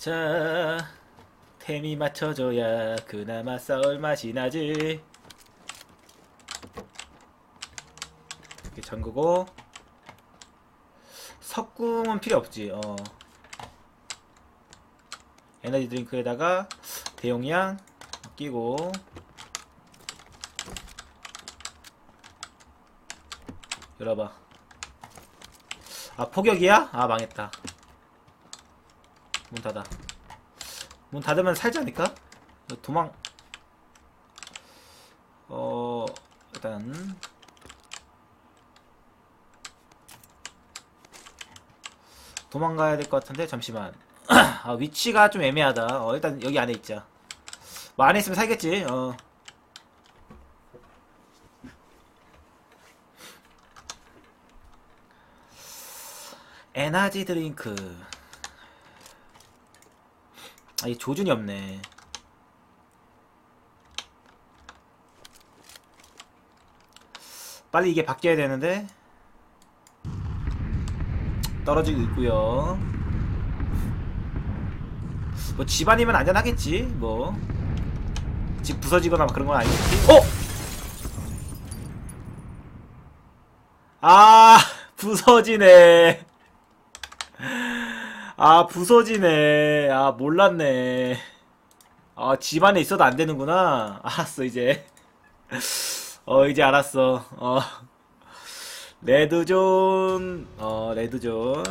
자, 템이 맞춰줘야 그나마 싸울 맛이 나지. 이렇게 잠그고 석궁은 필요 없지. 어. 에너지 드링크에다가 대용량 끼고 열어봐. 아 포격이야? 아 망했다. 문 닫아. 문 닫으면 살지 않을까? 도망. 어 일단 도망가야 될 것 같은데 잠시만. 아 위치가 좀 애매하다. 어 일단 여기 안에 있자. 뭐 안에 있으면 살겠지. 어. 에너지 드링크. 아, 이 조준이 없네. 빨리 이게 바뀌어야 되는데. 떨어지고 있고요. 뭐 집안이면 안전하겠지. 뭐. 집 부서지거나 막 그런 건 아니겠지. 어! 아, 부서지네. 아, 부서지네. 아, 몰랐네. 아, 집 안에 있어도 안 되는구나. 알았어, 이제. 어, 이제 알았어. 어. 레드존, 어, 레드존.